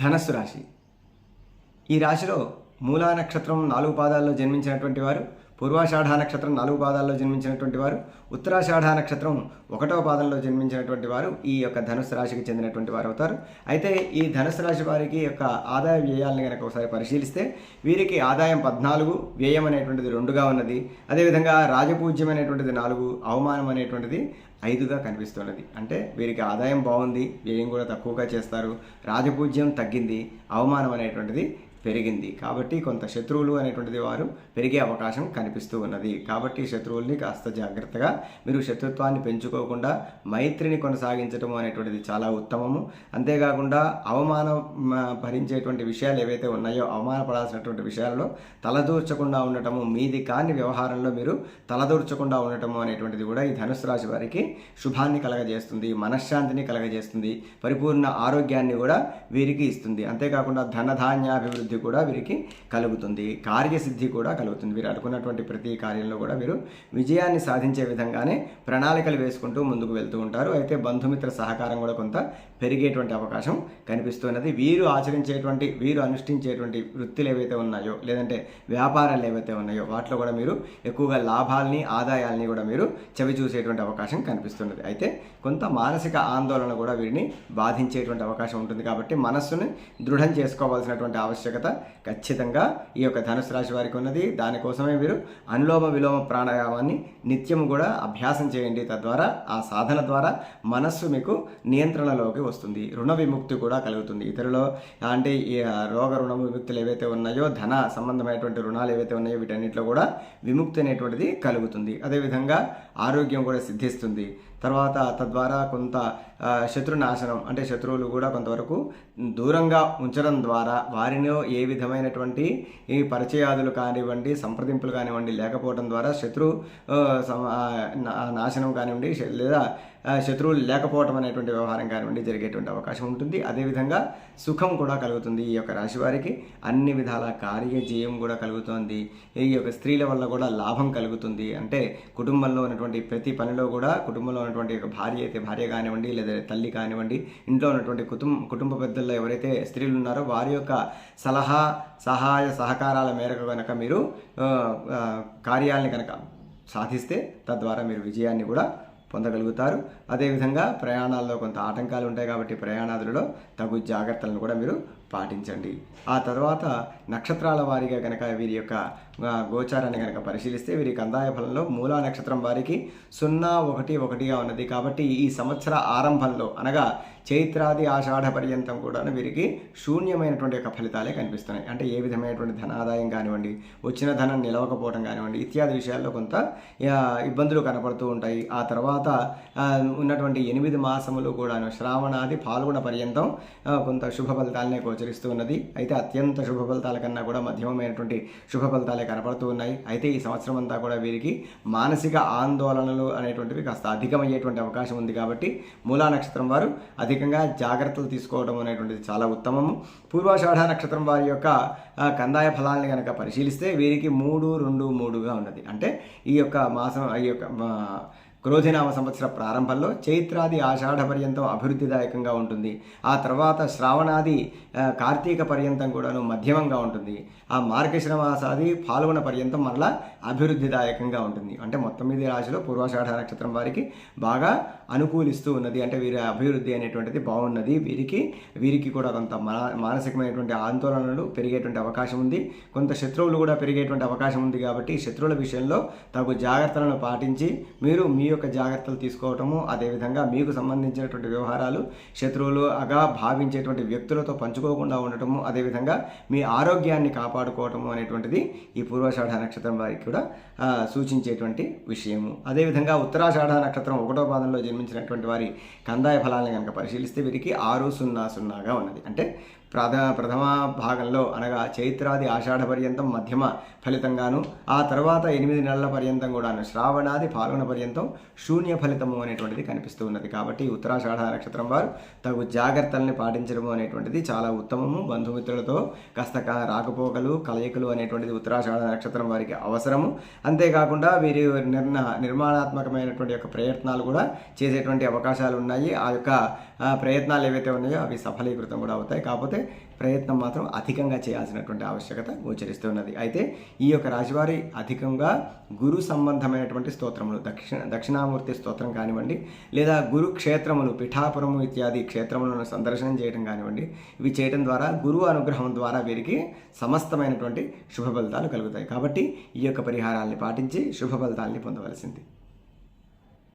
ధనస్సు రాశి. ఈ రాశిలో మూలా నక్షత్రం నాలుగు పాదాల్లో జన్మించినటువంటి వారు పూర్వాషాఢ నక్షత్రం నాలుగు పాదాల్లో జన్మించినటువంటి వారు ఉత్తరాషాఢ నక్షత్రం ఒకటవ పాదంలో జన్మించినటువంటి వారు ఈ యొక్క ధనుసు రాశికి చెందినటువంటి వారు అవుతారు. అయితే ఈ ధనుసు రాశి వారికి యొక్క ఆదాయ వ్యయాలను కనుక ఒకసారి పరిశీలిస్తే వీరికి ఆదాయం పద్నాలుగు వ్యయం అనేటువంటిది రెండుగా ఉన్నది. అదేవిధంగా రాజపూజ్యం అనేటువంటిది నాలుగు అవమానం అనేటువంటిది ఐదుగా కనిపిస్తున్నది. అంటే వీరికి ఆదాయం బాగుంది వ్యయం కూడా తక్కువగా చేస్తారు. రాజపూజ్యం తగ్గింది అవమానం అనేటువంటిది పెరిగింది. కాబట్టి కొంత శత్రువులు అనేటువంటిది వారు పెరిగే అవకాశం కనిపిస్తూ ఉన్నది. కాబట్టి శత్రువుల్ని కాస్త జాగ్రత్తగా మీరు శత్రుత్వాన్ని పెంచుకోకుండా మైత్రిని కొనసాగించడం అనేటువంటిది చాలా ఉత్తమము. అంతేకాకుండా అవమానం భరించేటువంటి విషయాలు ఏవైతే ఉన్నాయో అవమానపడాల్సినటువంటి విషయాల్లో తలదూర్చకుండా ఉండటము మీది కాని వ్యవహారంలో మీరు తలదూర్చకుండా ఉండటము అనేటువంటిది కూడా ఈ ధనుసు రాశి వారికి శుభాన్ని కలగజేస్తుంది మనశ్శాంతిని కలగజేస్తుంది పరిపూర్ణ ఆరోగ్యాన్ని కూడా వీరికి ఇస్తుంది. అంతేకాకుండా ధనధాన్యాభివృద్ధి కూడా వీరికి కలుగుతుంది. కార్యసిద్ధి కూడా కలుగుతుంది. వీరు అనుకున్నటువంటి ప్రతి కార్యంలో కూడా వీరు విజయాన్ని సాధించే విధంగానే ప్రణాళికలు వేసుకుంటూ ముందుకు వెళ్తూ ఉంటారు. అయితే బంధుమిత్ర సహకారం కూడా కొంత పెరిగేటువంటి అవకాశం కనిపిస్తున్నది. వీరు ఆచరించేటువంటి వీరు అనుష్ఠించేటువంటి వృత్తులు ఏవైతే ఉన్నాయో లేదంటే వ్యాపారాలు ఏవైతే ఉన్నాయో వాటిలో కూడా మీరు ఎక్కువగా లాభాల్ని ఆదాయాల్ని కూడా మీరు చవి చూసేటువంటి అవకాశం కనిపిస్తున్నది. అయితే కొంత మానసిక ఆందోళన కూడా వీరిని బాధించేటువంటి అవకాశం ఉంటుంది. కాబట్టి మనస్సుని దృఢం చేసుకోవాల్సినటువంటి ఆవశ్యకత ఖచ్చితంగా ఈ యొక్క ధనుసు రాశి వారికి ఉన్నది. దానికోసమే మీరు అనులోమ విలోమ ప్రాణాయామాన్ని నిత్యము కూడా అభ్యాసం చేయండి. తద్వారా ఆ సాధన ద్వారా మనస్సు మీకు నియంత్రణలోకి వస్తుంది. రుణ విముక్తి కూడా కలుగుతుంది. ఇతరులో అంటే ఈ రోగ రుణ విముక్తులు ఏవైతే ఉన్నాయో ధన సంబంధమైనటువంటి రుణాలు ఏవైతే ఉన్నాయో వీటన్నిటిలో కూడా విముక్తి అనేటువంటిది కలుగుతుంది. అదేవిధంగా ఆరోగ్యం కూడా సిద్ధిస్తుంది. తర్వాత తద్వారా కొంత శత్రు నాశనం అంటే శత్రువులు కూడా కొంతవరకు దూరంగా ఉంచడం ద్వారా వారిలో ఏ విధమైనటువంటి ఈ పరిచయాదులు కానివ్వండి సంప్రదింపులు కానివ్వండి లేకపోవడం ద్వారా శత్రు నాశనం కానివ్వండి లేదా శత్రువులు లేకపోవడం అనేటువంటి వ్యవహారం కానివ్వండి జరిగేటువంటి అవకాశం ఉంటుంది. అదేవిధంగా సుఖం కూడా కలుగుతుంది ఈ యొక్క రాశి వారికి. అన్ని విధాల కార్యజయం కూడా కలుగుతుంది. ఈ యొక్క స్త్రీల వల్ల కూడా లాభం కలుగుతుంది. అంటే కుటుంబంలో ఉన్నటువంటి ప్రతి పనిలో కూడా కుటుంబంలో ఉన్నటువంటి ఒక భార్య అయితే భార్య కానివ్వండి లేదా తల్లి కానివ్వండి ఇంట్లో ఉన్నటువంటి కుటుంబ కుటుంబ పెద్దల్లో ఎవరైతే స్త్రీలు ఉన్నారో వారి యొక్క సలహా సహాయ సహకారాల మేరకు కనుక మీరు కార్యాలని కనుక సాధిస్తే తద్వారా మీరు విజయాన్ని కూడా పొందగలుగుతారు. అదేవిధంగా ప్రయాణాల్లో కొంత ఆటంకాలు ఉంటాయి కాబట్టి ప్రయాణాదులలో తగు జాగ్రత్తలను కూడా మీరు పాటించండి. ఆ తర్వాత నక్షత్రాల వారీగా కనుక వీరి యొక్క గోచారాన్ని కనుక పరిశీలిస్తే వీరి కందాయ ఫలంలో మూలా నక్షత్రం వారికి సున్నా ఒకటి ఒకటిగా ఉన్నది. కాబట్టి ఈ సంవత్సర ఆరంభంలో అనగా చైత్రాది ఆషాఢ పర్యంతం కూడా వీరికి శూన్యమైనటువంటి యొక్క ఫలితాలే కనిపిస్తున్నాయి. అంటే ఏ విధమైనటువంటి ధనాదాయం కానివ్వండి వచ్చిన ధనం నిలవకపోవడం కానివ్వండి ఇత్యాది విషయాల్లో కొంత ఇబ్బందులు కనపడుతూ ఉంటాయి. ఆ తర్వాత తర్వాత ఉన్నటువంటి ఎనిమిది మాసములు కూడాను శ్రావణాది పాల్గొన పర్యంతం కొంత శుభ ఫలితాలనే గోచరిస్తూ ఉన్నది. అయితే అత్యంత శుభ ఫలితాల కన్నా కూడా మధ్యమమైనటువంటి శుభ ఫలితాలే కనపడుతూ ఉన్నాయి. అయితే ఈ సంవత్సరం అంతా కూడా వీరికి మానసిక ఆందోళనలు అనేటువంటివి కాస్త అధికమయ్యేటువంటి అవకాశం ఉంది కాబట్టి మూలా నక్షత్రం వారు అధికంగా జాగ్రత్తలు తీసుకోవడం అనేటువంటిది చాలా ఉత్తమము. పూర్వాషాఢ నక్షత్రం వారి యొక్క కందాయ ఫలాన్ని కనుక పరిశీలిస్తే వీరికి మూడు రెండు మూడుగా ఉన్నది. అంటే ఈ యొక్క మాసం ఈ యొక్క క్రోధినామ సంవత్సర ప్రారంభంలో చైత్రాది ఆషాఢ పర్యంతం అభివృద్ధిదాయకంగా ఉంటుంది. ఆ తర్వాత శ్రావణాది కార్తీక పర్యంతం కూడాను మధ్యమంగా ఉంటుంది. ఆ మార్గశ్రమాసాది పాల్గొన పర్యంతం మరలా అభివృద్ధిదాయకంగా ఉంటుంది. అంటే మొత్తం మీద రాశిలో పూర్వాషాఢ నక్షత్రం వారికి బాగా అనుకూలిస్తూ ఉన్నది. అంటే వీరి అభివృద్ధి అనేటువంటిది బాగున్నది. వీరికి వీరికి కూడా కొంత మానసికమైనటువంటి ఆందోళనలు పెరిగేటువంటి అవకాశం ఉంది. కొంత శత్రువులు కూడా పెరిగేటువంటి అవకాశం ఉంది కాబట్టి శత్రువుల విషయంలో తగు జాగ్రత్తలను పాటించి మీరు మీ యొక్క జాగ్రత్తలు తీసుకోవటము అదేవిధంగా మీకు సంబంధించినటువంటి వ్యవహారాలు శత్రువులు అగా భావించేటువంటి వ్యక్తులతో పంచుకోకుండా ఉండటము అదేవిధంగా మీ ఆరోగ్యాన్ని కాపాడుకోవటము అనేటువంటిది ఈ పూర్వాషాఢ నక్షత్రం వారికి కూడా సూచించేటువంటి విషయము. అదేవిధంగా ఉత్తరాషాఢ నక్షత్రం ఒకటో పాదంలో జన్మించినటువంటి వారి కందాయ ఫలాలను కనుక పరిశీలిస్తే వీరికి ఆరు సున్నా సున్నాగా ఉన్నది. అంటే ప్రథ ప్రథమ భాగంలో అనగా చైత్రాది ఆషాఢ పర్యంతం మధ్యమ ఫలితంగాను ఆ తర్వాత ఎనిమిది నెలల పర్యంతం కూడాను శ్రావణాది పాల్గొన పర్యంతం శూన్య ఫలితము అనేటువంటిది కనిపిస్తూ ఉన్నది. కాబట్టి ఉత్తరాషాఢ నక్షత్రం వారు తగు జాగ్రత్తల్ని పాటించడము అనేటువంటిది చాలా ఉత్తమము. బంధుమిత్రులతో కాస్త రాకపోకలు కలయికలు అనేటువంటిది ఉత్తరాషాఢ నక్షత్రం వారికి అవసరము. అంతేకాకుండా వీరి నిర్ణ నిర్మాణాత్మకమైనటువంటి యొక్క ప్రయత్నాలు కూడా చేసేటువంటి అవకాశాలు ఉన్నాయి. ఆ యొక్క ప్రయత్నాలు ఏవైతే ఉన్నాయో అవి సఫలీకృతం కూడా అవుతాయి. కాకపోతే ప్రయత్నం మాత్రం అధికంగా చేయాల్సినటువంటి ఆవశ్యకత గోచరిస్తున్నది అయితే ఈ యొక్క రాశివారి అధికంగా గురు సంబంధమైనటువంటి స్తోత్రములు దక్షిణ దక్షిణామూర్తి స్తోత్రం కానివ్వండి లేదా గురు క్షేత్రములు పిఠాపురము ఇత్యాది క్షేత్రములను సందర్శనం చేయడం కానివ్వండి ఇవి చేయడం ద్వారా గురువు అనుగ్రహం ద్వారా వీరికి సమస్తమైనటువంటి శుభ ఫలితాలు కలుగుతాయి. కాబట్టి ఈ యొక్క పరిహారాల్ని పాటించి శుభ ఫలితాల్ని పొందవలసింది.